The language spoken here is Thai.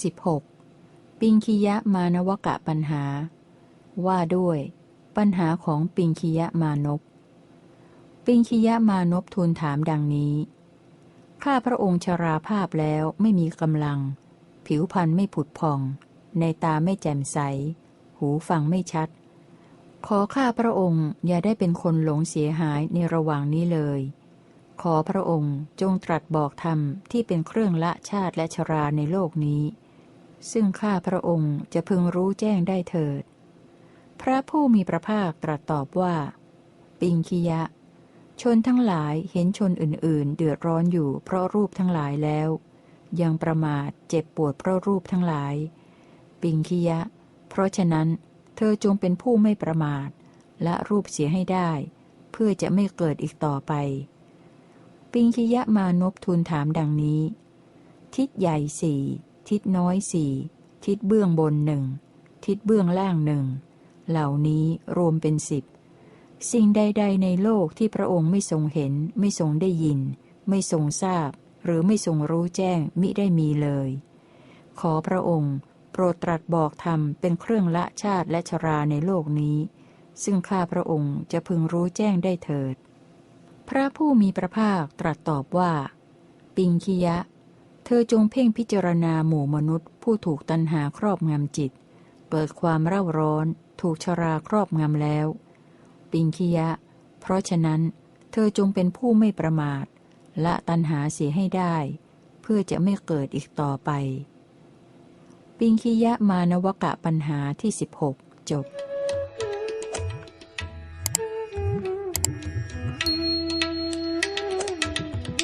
16. ปิงคิยะมานวกะปัญหา ว่าด้วย ปัญหาของปิงคิยะมานพปิงคิยะมานพทูลถามดังนี้ ข้าพระองค์ชราภาพแล้วไม่มีกำลัง ผิวพรรณไม่ผุดพอง ในตาไม่แจ่มใส หูฟังไม่ชัด ขอข้าพระองค์อย่าได้เป็นคนหลงเสียหายในระหว่างนี้เลย ขอพระองค์จงตรัสบอกธรรมที่เป็นเครื่องละชาติและชราในโลกนี้ ซึ่งข้าพระองค์จะพึงรู้แจ้งได้เถิด พระผู้มีพระภาคตรัสตอบว่า ปิงคิยะ ชนทั้งหลายเห็นชนอื่น ๆ เดือดร้อนอยู่เพราะรูปทั้งหลายแล้ว ยังประมาทเจ็บปวดเพราะรูปทั้งหลาย ปิงคิยะ เพราะฉะนั้น เธอจงเป็นผู้ไม่ประมาท และรูปเสียให้ได้ เพื่อจะไม่เกิดอีกต่อไป ปิงคิยะมานพทูลถามดังนี้ ทิศใหญ่สี่ ทิศน้อยสี่ทิศเบื้องบนหนึ่งทิศเบื้องล่างหนึ่งเหล่านี้รวมเป็นสิบสิ่งใด ๆ ในโลกที่พระองค์ไม่ทรงเห็น ไม่ทรงได้ยิน ไม่ทรงทราบ หรือไม่ทรงรู้แจ้งมิได้มีเลย ขอพระองค์โปรดตรัสบอกธรรมเป็นเครื่องละชาติและชราในโลกนี้ ซึ่งข้าพระองค์จะพึงรู้แจ้งได้เถิด พระผู้มีพระภาคตรัสตอบว่า ปิงคิยะ เธอจงเพ่งพิจารณาหมู่มนุษย์ ผู้ถูกตันหาครอบงำจิต เปิดความเร่าร้อน ถูกชราครอบงำแล้ว ปิงคียะ เพราะฉะนั้น เธอจงเป็นผู้ไม่ประมาท ละตันหาเสียให้ได้ เพื่อจะไม่เกิดอีกต่อไป ปิงคียะมานวกะปัญหาที่ 16 จบ